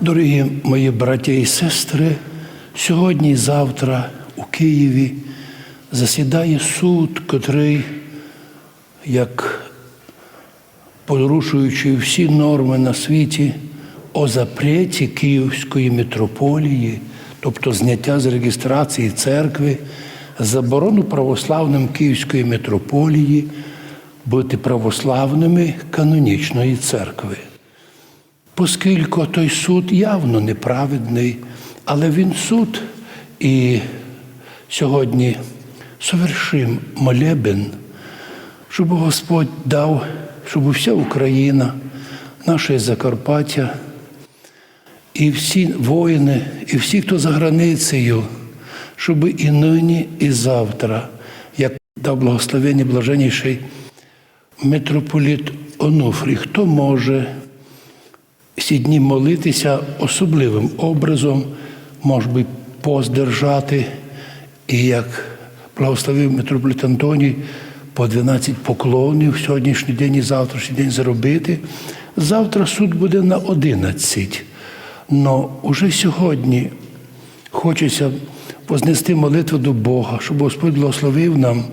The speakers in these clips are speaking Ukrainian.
Дорогі мої браття і сестри, сьогодні і завтра у Києві засідає суд, котрий, як порушуючи всі норми на світі, о запреті Київської митрополії, тобто зняття з реєстрації церкви, заборону православним Київської митрополії бути православними канонічної церкви. Оскільки той суд явно неправедний, але він суд. І сьогодні совершим молебен, щоб Господь дав, щоб вся Україна, наше Закарпаття, і всі воїни, і всі, хто за границею, щоб і нині, і завтра, як дав благословення блаженніший митрополіт Онуфрій, хто може ці дні молитися особливим образом, може би пост держати, і як благословив митрополит Антоній по 12 поклонів сьогоднішній день і завтрашній день зробити. Завтра суд буде на 11. Но уже сьогодні хочеться вознести молитву до Бога, щоб Господь благословив нам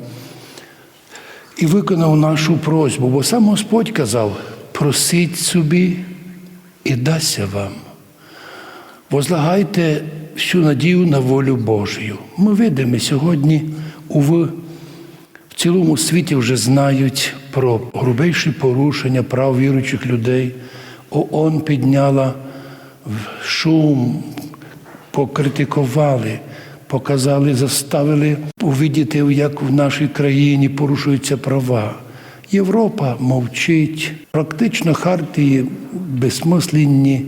і виконав нашу просьбу. Бо сам Господь казав: просіть собі і дасться вам. Возлагайте всю надію на волю Божою. Ми видимо сьогодні, уви, в цілому світі вже знають про грубейші порушення прав віруючих людей. ООН підняла шум, покритикували, показали, заставили увидіти, як в нашій країні порушуються права. Європа мовчить, практично хартії безсмисленні,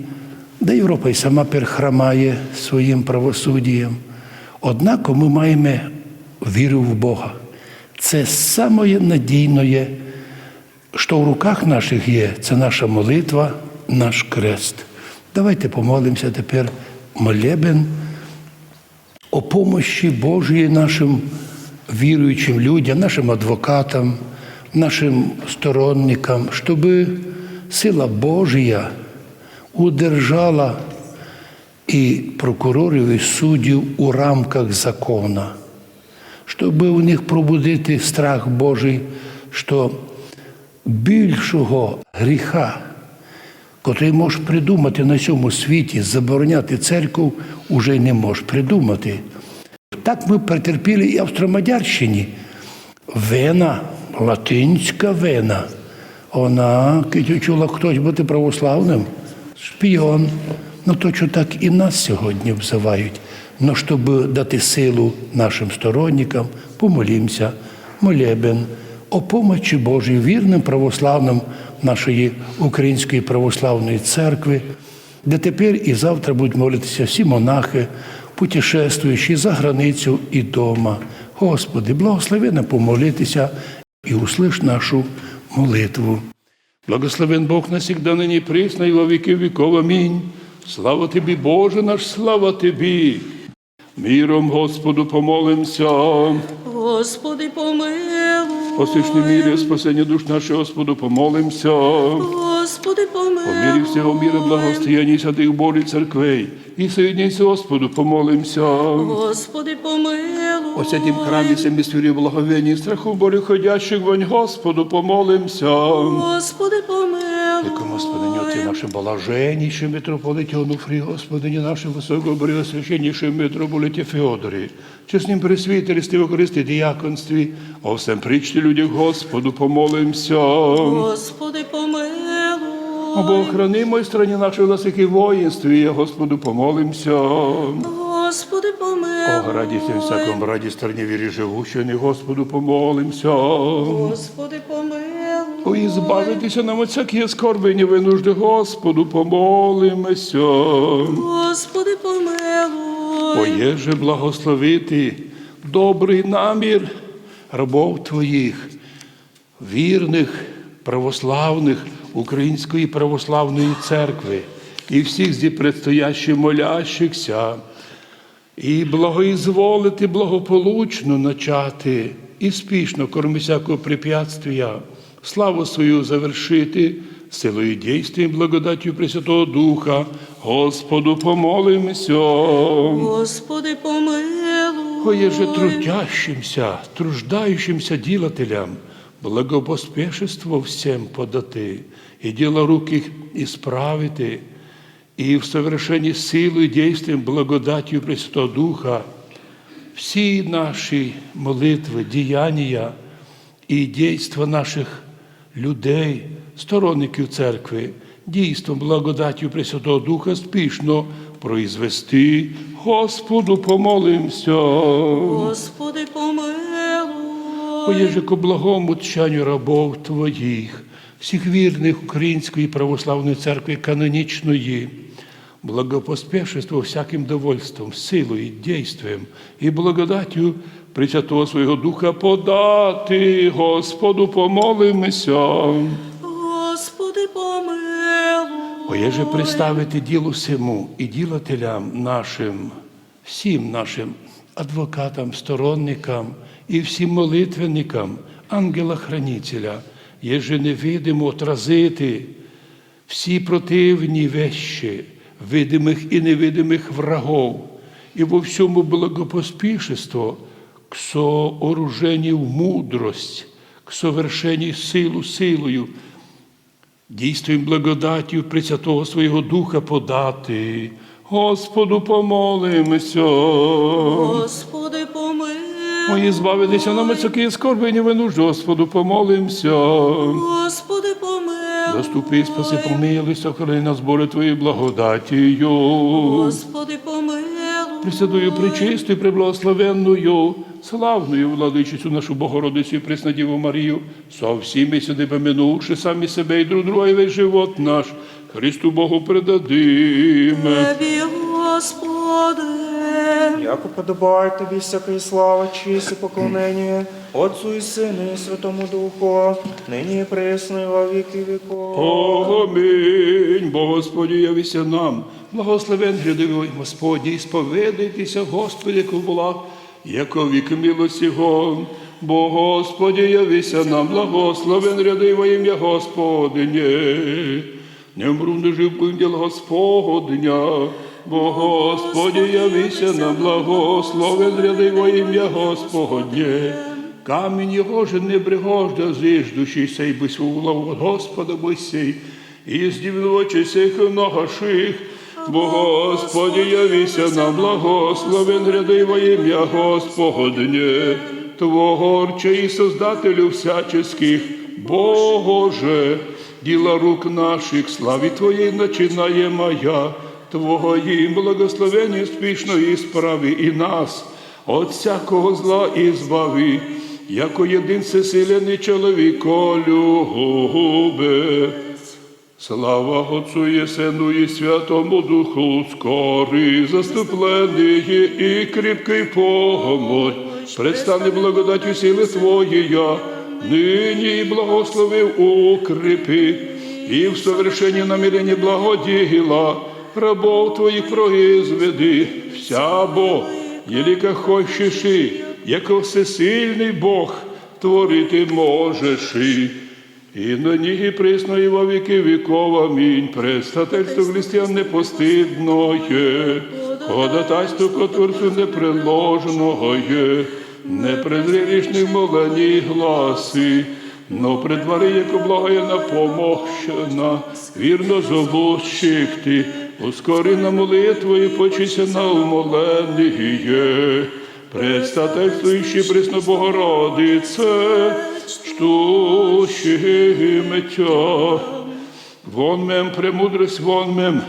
де Європа й сама перехрамає своїм правосуддям. Однак ми маємо віру в Бога. Це саме надійне, що в руках наших є, це наша молитва, наш крест. Давайте помолимося тепер молебен о помощі Божої нашим віруючим людям, нашим адвокатам, нашим сторонникам, щоб сила Божія удержала і прокурорів, і суддів у рамках закона, щоб у них пробудити страх Божий, що більшого гріха, котрий можеш придумати на цьому світі, забороняти церкву, уже не можеш придумати. Так ми претерпіли і в Австромадярщині. Вена, латинська вена. Вона чула хтось бути православним, шпіон. Ну точно так і нас сьогодні взивають. Ну, щоб дати силу нашим сторонникам, помолімося, молебен, о помочі Божій вірним православним нашої Української православної церкви, де тепер і завтра будуть молитися всі монахи, путешествуючи за границю і дома. Господи, благослови нам помолитися і услиш нашу молитву. Благословен Бог навсегда нині присно, і во віки віков. Амінь. Слава тобі, Боже наш, слава тобі. Міром Господу помолимся. Господи, помилуй. Посичні мірі, спасення душ наших, Господу, помолимся. Господи, По помилуй. мірі всього міра благостояння святих Божих церквей. І соєдніться, Господу, помолимся. Господи, помилуй. О святім храмі семіствірі благовіння і страху Божих ходящих вонь, Господу, помолимся. Господи, помилуй. Яку Господині Отці нашим блаженнішим митрополиті Онуфрі, Господині нашим високобрігосвященнішим митрополиті Феодорі, чесним пресвітерстві, Христі, діяконстві, о всем причті людях Господу, помолимся. Господи, помилуй. О Бог, храни мой страні нашої власики воїнстві, Господу, помолимся. Господи, помилуй. О, радісті всякому раді страні вірі живущої, Господу, помолимся. Господи, помилуй. О, і збавитися нам от всякі скорби, і винужди, Господу, помолимося. Господи, помилуй. Поєже благословити добрий намір рабов Твоїх, вірних, православних Української православної церкви і всіх зі предстоящих молящихся, і благоізволити благополучно начати і спішно, кроме всякого препятствия, славу свою завершити силою действием благодатью Пресвятого Духа, Господу помолимся. Господи, помилуй. Коеже трудящимся, труждающимся делателям, благопоспешество всем подати, и дело рук их исправити, и в совершении силу и действием благодатью Пресвятого Духа всі наші молитви, діяння і дійства наших людей, сторонників церкви, дійством благодаттю Пресвятого Духа спішно произвести. Господу помолимся. Господи, помилуй. Поєже ко благому тчанню рабов Твоїх, всіх вірних Української православної церкви канонічної, благопоспешество всяким довольством, силою, действием і благодаттю Пресвятого Свого Духа подати, Господу помолимося. Господи, помилуй. Поєже приставити ділу всему і ділателям нашим, всім нашим адвокатам, сторонникам і всім молитвенникам, ангела-хранителя, єже невидимо отразити всі противні вещи, видимих і невидимих врагов, і во всьому благопоспішество к сооружению в мудрость, к совершению силу силою, дійствуєм благодаттю Пресвятого Свого Духа подати. Господу помолимося. Господи, помилуй. Мої збавитися на мисокі скорбині винужду, Господу помолимся. Господи. Заступи, спаси, помилуй, сохрани на збори Твої благодатію. Господи, помилуй. Пресвятою, пречистою, преблагословенною, славною владичицю нашу Богородицю і Преснодіву Марію, со всіми сюди поминувши самі себе і друг друга, і весь живот наш, Христу Богу предадиме. Тебі, Господи. Яко подобає тобі всякої слава, честь і поклонення, Отцу і Сину і Святому Духу, нині і присно, і во віки віков. Амінь. Бо Господі явися нам, благословен грядовий Господі, і споведайтеся, Господи, яку була, яко вік милості Його. Бо Господі явися нам, благословен ряди во ім'я Господине. Не вмру, не жив діл Господня, бо Господі явися нам, благословен ряди во ім'я Господнє. Камінь його же не пригожда зиждущий сей би от Господа бойся, і здівночі сих ногаших, бо Господі явися нам, благословен гряди во ім'я Господнє, Твого Орче і Создателю всяческих, Боже, діла рук наших, славі Твоєї начинає моя, Твоїм благословенні спішної справи і нас, от всякого зла і збави, яко єдин всесилений чоловік любе. Слава Отцу і Сину і Святому Духу, скорий, заступлений і кріпкий помощь, предстане благодаттю сили Твоєя, нині благословив укріпи, і в совершенні намірення благоділа, рабов Твоїх произведи, вся бо, єліка хочеш, і, яко всесильний Бог, творити можеш. і. І нині і присно, і во віки віков, амінь. Предстательство християн непостидное, ходатайство котворцю непреложного є, не презри грішних молені гласи, но при дворі, яко благоєна помощена, вірно зобущих ти, ускори на молитву і почися на умоленіє. Предстательствуючи присно Богородице, штущими тя. Вон мем премудрость, вон мем,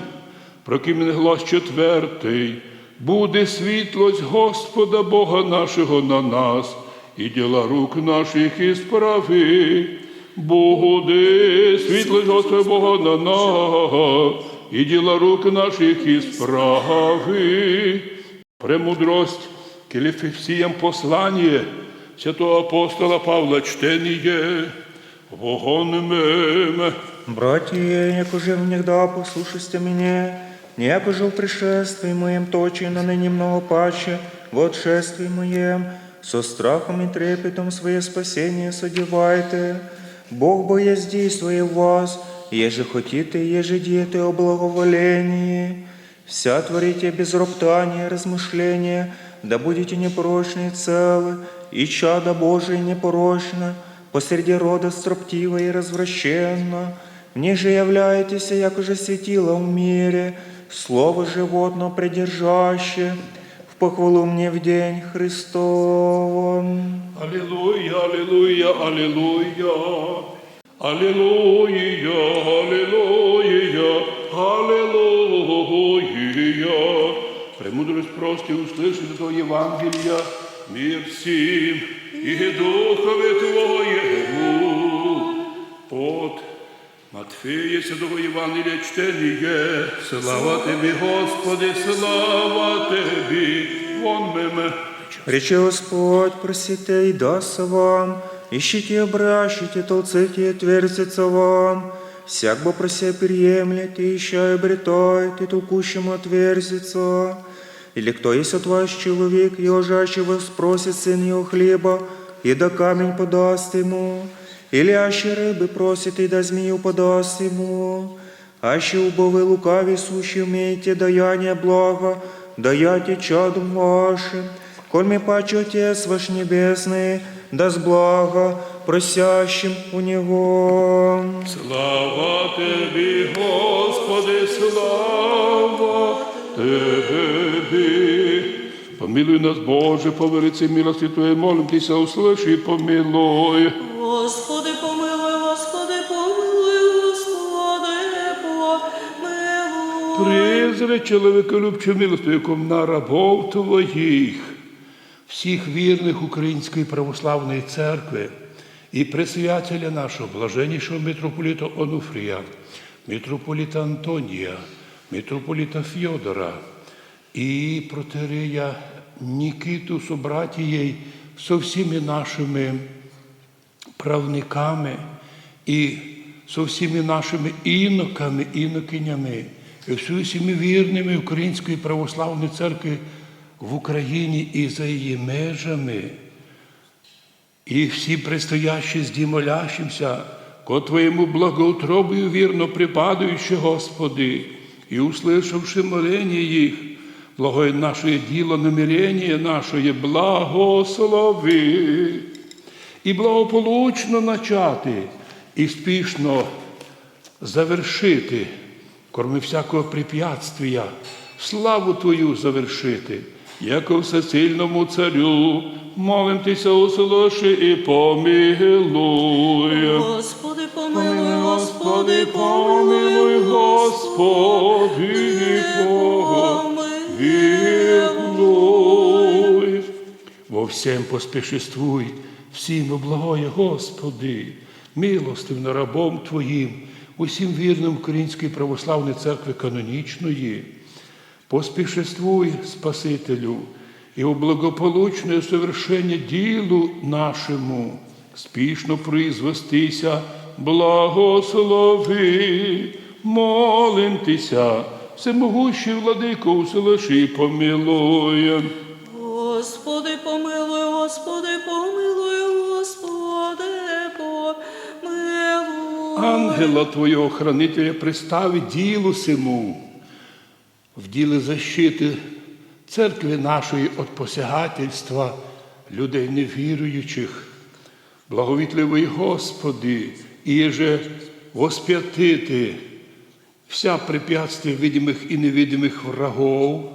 прокимен глас четвертий, буде світлость Господа Бога нашого на нас, і діла рук наших і справи. Буде світлость Господа Бога на нас, і діла рук наших і справи. Премудрость к Ефесіям послання святого апостола Павла чтеніє, вогонним. Братья, яко же внегда послушайте меня, яко же в пришествии моем точи, но ныне много паче, в отшествии моем, со страхом и трепетом свое спасение содевайте. Бог бояздействуя в вас, еже хотите, еже диеты о благоволении. Вся творите без роптания, размышления, да будете непорочны и целы, и чада Божие непорочно, посреди рода строптиво и развращенно. В ней же являетесь, як уже светило в мире, слово животно придержаще, в похвалу мне в день Христовом. Алілуя, алілуя, алілуя. Алілуя, алілуя, алілуя. Премудрость прості услышати до Євангелія, мир всім і духові Твоєму. От Матфея Святого Євангелія чтеніє. Слава Тобі, Господи, слава Тобі. Вон меме. Речи Господь, просите и дастся вам, ищите и обращите, толците и отверзится вам. Всяк бы прося переемлет, и ища и обретает, и толкущему отверзится. Или кто есть от вас человек, и ожащего спросит сын его хлеба, и да камень подаст ему. Или аще рыбы просит, и да змею подаст ему. Аще убовы лукаві сущі вмієте даяння блага, даяте чадом вашим, кольми паче Отец ваш Небесный, даст благо просящим у Него. Слава Тобі, Господи, слава Тобі. Помилуй нас, Боже, по велиці милості Твоєї, молимтеся, услыши і помилуй. Господи, помилуй, Господи, помилуй, Господи, помилуй. Призри чоловіколюбчу милостю, яком на рабов Твоїх, всіх вірних Української православної церкви і пресвятеля нашого блаженнішого митрополіта Онуфрія, митрополіта Антонія, митрополіта Фьодора і протерея Нікиту Собратієй со всіми нашими правниками і со всіми нашими іноками, інокинями, і всіми вірними Української православної церкви в Україні і за її межами, і всі предстоящі здімолящимся, ко Твоєму благоутробою вірно припадаючи, Господи, і услышавши молення їх, благое наше діло, намірення наше, благослови. І благополучно начати і спішно завершити, корми всякого препятствия, славу Твою завершити, яко всесильному царю, молимтеся, услыши і помилуй. Господи, помилуй, Господи, помилуй, Господи, помилуй. Во всем поспешествуй, всім благое Господи, милостивно рабом Твоїм, усім вірним Української православної церкви канонічної, поспішествуй, Спасителю, і у благополучне совершення ділу нашому, спішно призвестися, благослови, молимтеся, всемогущий владико, услиши, помилує. Господи, помилуй, Господи, помилуй, Господи, помилуй. Ангела Твого хранителя пристави ділу сему, в ділі защити церкви нашої від посягательства людей невіруючих. Благовітливий Господи, і єже воспятити вся препятствия видимых и невидимых врагов,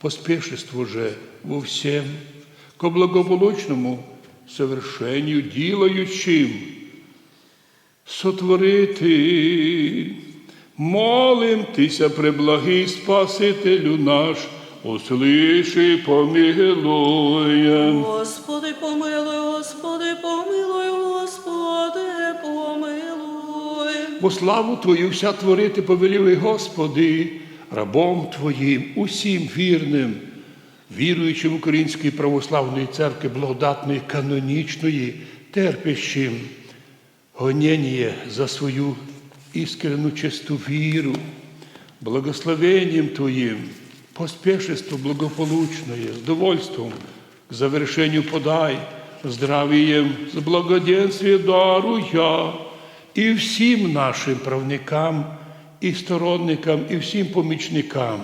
поспешеству же во всем, ко благополучному совершенню ділаючим, сотворити. Молимтеся, преблагий Спасителю наш, услиши, помилуй. Господи, помилуй, Господи, помилуй, Господи, помилуй. Бо славу Твою вся творити повеліли, Господи, рабом Твоїм, усім вірним, віруючим Української православної церкви, благодатної, канонічної, терпящим гонення за свою іскрену чисту віру, благословенням Твоїм, поспешеству благополучное, с довольством к завершению подай, здравием, с благоденствием даруя, і всім нашим правникам, і сторонникам, і всім помічникам.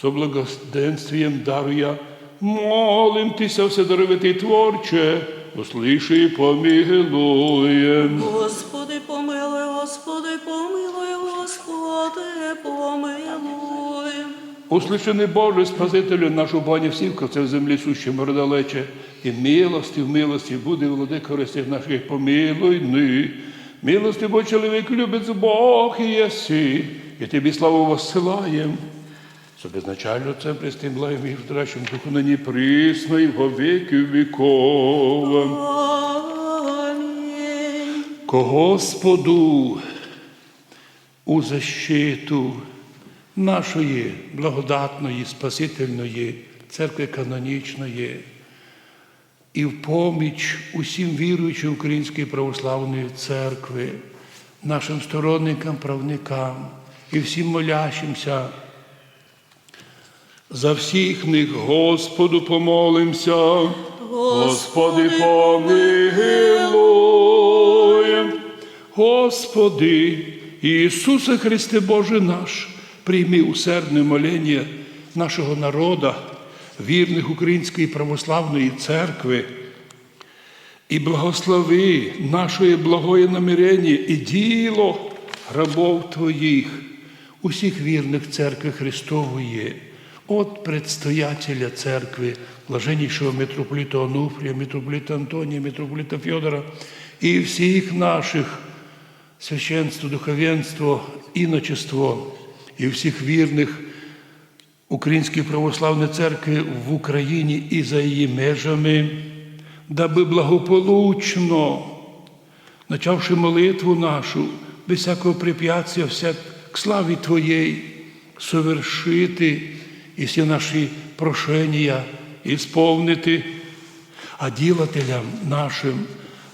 Со благоденствием даруя, молим Тися, Вседоровитий Творче, услыши і помилуєм. Господи, Господи, помилуй. Услышаний Боже, Спасителю нашу баню всіх, хто це в землі сущим родалече, і милості в милості буде, владико Христих наших, помилуй ни. Милости, бо чоловік любить Бог і єси, і тобі славу воссилаєм. Що безначально Отцем Престим, благим і втрачим духу на ній присно і во віки віков. Амінь. Ко Господу у защиту нашої благодатної, спасительної церкви канонічної і в поміч усім віруючим Української православної церкви, нашим сторонникам, правникам і всім молящимся. За всіх них Господу помолимся. Господи, помилуй. Господи, Ісусе Христе Боже наш, прийми усердне моління нашого народа, вірних Української православної церкви, і благослови нашої благої намірення і діло рабов Твоїх, усіх вірних церкви Христової, от предстоятеля церкви, блаженнішого митрополита Онуфрія, митрополита Антонія, митрополита Фьодора і всіх наших священство, духовенство, іночество і всіх вірних Української православної церкви в Україні і за її межами, даби благополучно, начавши молитву нашу, без всякого препятствия, всяк к славі Твоєї, совершити і всі наші прошення ісповнити, а ділателям нашим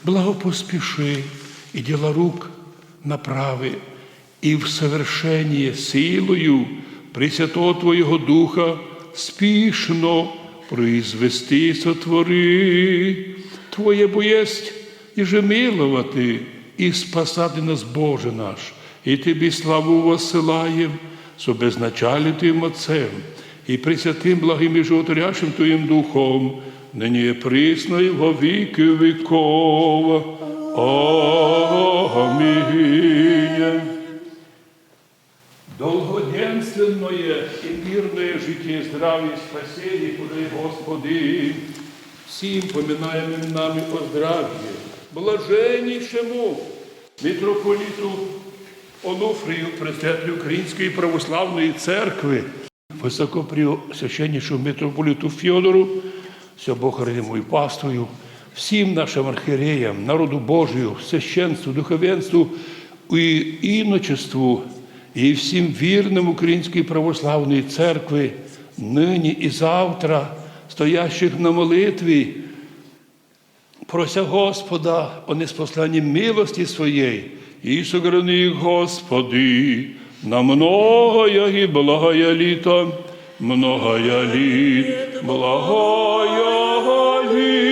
благопоспіши і діла рук направи, і в совершенні силою Пресвятого Твоєго Духа спішно произвести сотвори. Твоє бо єсть і же милувати, і спасати нас, Боже наш, і Тобі славу воссилаєм, со безначалі Твоїм Отцем, і пресвятим благим і животворящим Твоїм Духом, нині є присно і во віки вікова. Амінь. Долгоденственное и мирное житие, здравие, спасение, подай, Господи, всім поминаємим нами о здрав'ї, блаженнішому митрополіту Онуфрію, председателю Української православної церкви, високопреосвященнішому митрополіту Фьодору, Богородиму і паствою, всім нашим архієреям, народу Божию, священству, духовенству і іночеству, і всім вірним Української православної церкви, нині і завтра, стоящих на молитві, прося Господа о неспосланні милості своєї, і сограни, Господи, на многое і благое літо, многое літ, благое літ,